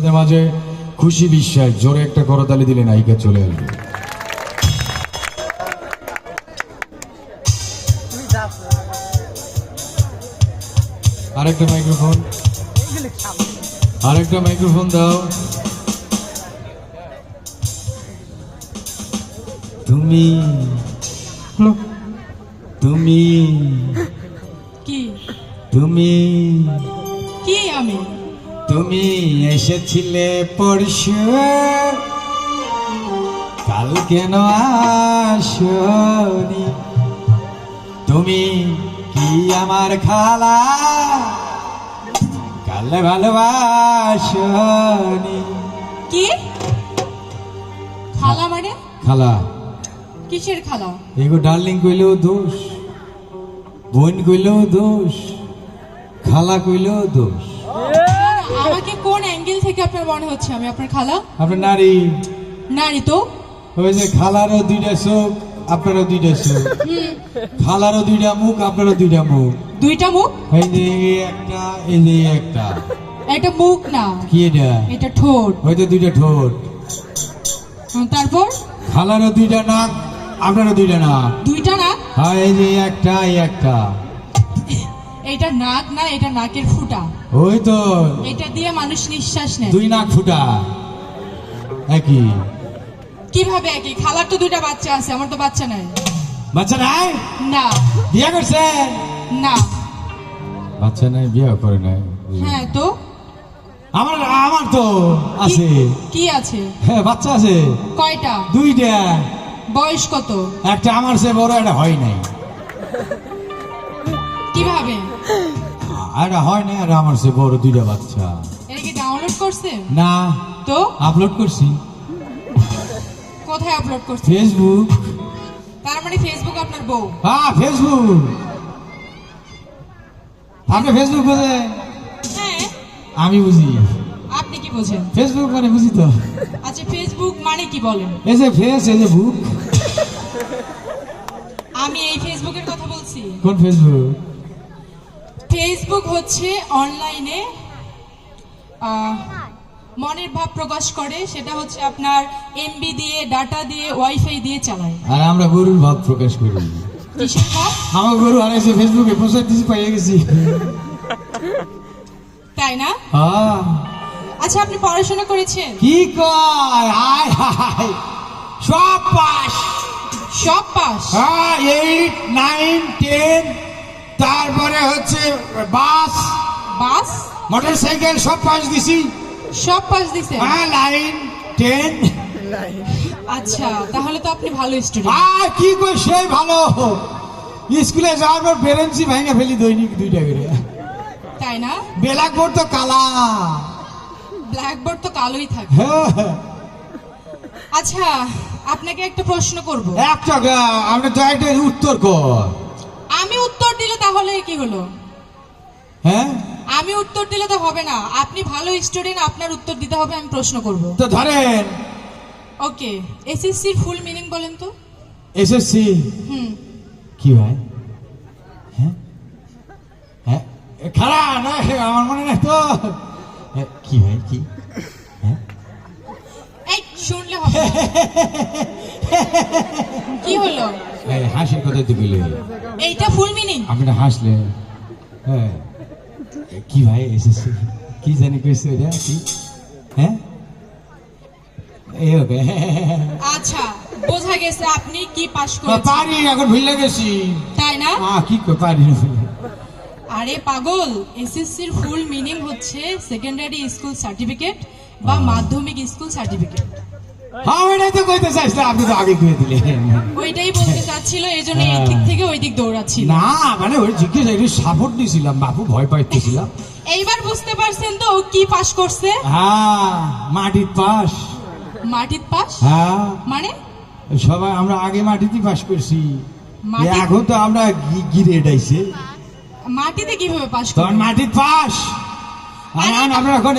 আপনাদের মাঝে খুশি বিশ্বাস জোরে একটা করতালি দিলে নায়িকা চলে আসবে। আরেকটা মাইক্রোফোন। আরেকটা মাইক্রোফোন দাও। তুমি তুমি কি? তুমি কি আমি? তুমি এসেছিলে পরশু। কাল কেন আসনি? তুমি কি আমার খালা? কাল ভালোবাসনি। কি? খালা মানে? খালা। কিসের খালা? এগো ডার্লিং কইলেও দোষ বোন কইলেও দোষ খালা কইলেও দোষ। অ্যাঙ্গেল থেকে আপনার মনে হচ্ছে আমি আপনার খালা? আপনার নারী। নারী তো। ওই যে খালারও দুইটা চোখ আপনারও দুইটা চোখ। খালারও দুইটা মুখ আপনারও দুইটা মুখ। দুইটা মুখ? এই যে একটা এই যে একটা। একটা মুখ না। কি এটা? এটা ঠোঁট। হয়তো দুইটা ঠোঁট। তারপর? খালারও দুইটা নাক আপনারও দুইটা নাক। দুইটা নাক? হ্যাঁ এই যে একটা এই একটা। এটা নাক না এটা নাকের ফুটা। ওই তো। এটা দিয়ে মানুষ নিঃশ্বাস নেয়। দুই নাক ফুটা। একই। কীভাবে একই? খালার তো দুইটা বাচ্চা আছে আমার তো বাচ্চা নাই। বাচ্চা নাই? না। বিয়ে করছে? না। বাচ্চা নাই বিয়ে করে নাই। হ্যাঁ তো? আমার আমার তো আছে। কি- আছে? হ্যাঁ বাচ্চা আছে। কয়টা? দুইটা। বয়স কত? একটা আমার সে বড় একটা হয় নাই। কীভাবে? একটা হয় নাই আর আমার সে বড় দুইটা বাচ্চা। এটা কি ডাউনলোড করছে? না। তো? আপলোড করছি। কোথায় আপলোড করছে? ফেসবুক তার মানে ফেসবুক আপনার বউ? হ্যাঁ ফেসবুক আপনি ফেসবুক বোঝেন? হ্যাঁ। আমি বুঝি। আপনি কি বোঝেন? ফেসবুক মানে বুঝি তো। আচ্ছা ফেসবুক মানে কি বলেন? এই যে ফেস এই যে বুক আমি এই ফেসবুকের কথা বলছি। কোন ফেসবুক ফেসবুক হচ্ছে অনলাইনে মনের ভাব প্রকাশ করে সেটা হচ্ছে আপনার এমবি দিয়ে ডাটা দিয়ে ওয়াইফাই দিয়ে চালায়। আর আমরা গরুর ভাব প্রকাশ করি। কিসের ভাব? আমার গরু হারাইছে ফেসবুকে প্রচার দিছি পাইয়ে গেছি। তাই না? হ্যাঁ। আচ্ছা আপনি পড়াশোনা করেছেন? কি কয় হাই হাই সব পাস। সব পাস? হ্যাঁ এইট নাইন টেন তারপরে হচ্ছে বাস বাস? মোটর সাইকেল সব পাস দিছি। সব পাস দিছে? হ্যাঁ লাইন টেন আচ্ছা তাহলে তো আপনি ভালো স্টুডেন্ট আর কি কই সেই ভালো স্কুলে যাওয়ার পর বেরেন্সি ভেঙে ফেলি দৈনিক দুইটা করে। তাই না? বেলাকবোর্ড তো কালা। ব্ল্যাকবোর্ড তো কালোই থাকে। হ্যাঁ আচ্ছা আপনাকে একটা প্রশ্ন করব। একটা আপনি তো একটা উত্তর কর। আমি উত্তর দিলে তাহলে কি হলো? হ্যাঁ? আমি উত্তর দিলে তো হবে না। আপনি ভালো স্টুডেন্ট আপনার উত্তর দিতে হবে আমি প্রশ্ন করব। তো ধরেন। ওকে এসএসসির ফুল মিনিং বলেন তো? SSC hmm. কি ভাই? হ্যাঁ? হ্যাঁ? খারাপ না আমার মনে নাই তো। কি ভাই কি? হ্যাঁ? এই শুনলে হবে। কি হলো? এই হাসির কথা তো বলে। এইটা ফুল মিনিং আপনি হাসলে হ্যাঁ। কি ভাই এসএসসি কি জানি কইছে এটা? কি? হ্যাঁ? এই হবে। আচ্ছা বোঝা গেছে আপনি কি পাশ করেছেন। পারি এখন ভুলে গেছি। তাই না? আহ কি কই পারি আরে পাগল এসএসসির ফুল মিনিং হচ্ছে সেকেন্ডারি স্কুল সার্টিফিকেট বা মাধ্যমিক স্কুল সার্টিফিকেট হ্যাঁ ওইটাই তো কইতে চাইছিলাম আপনি তো আগে কয়ে দিলেন। ওইটাই বলতে চাচ্ছিল এই জন্য এই দিক থেকে ওই দিক দৌড়াচ্ছিল। না মানে ওই জিজ্ঞেস একটু সাপোর্ট দিয়েছিলাম বাপু ভয় পাইতেছিলাম। এইবার বুঝতে পারছেন তো ও কি পাশ করছে? হ্যাঁ মাটির মাটির হ্যাঁ। মানে? সবাই আমরা আগে মাটিতে পাশ করছি। এখন তো আমরা গিরে এটাইছে। মাটিতে কীভাবে পাশ তখন মাটির পাশ আর আমরা এখন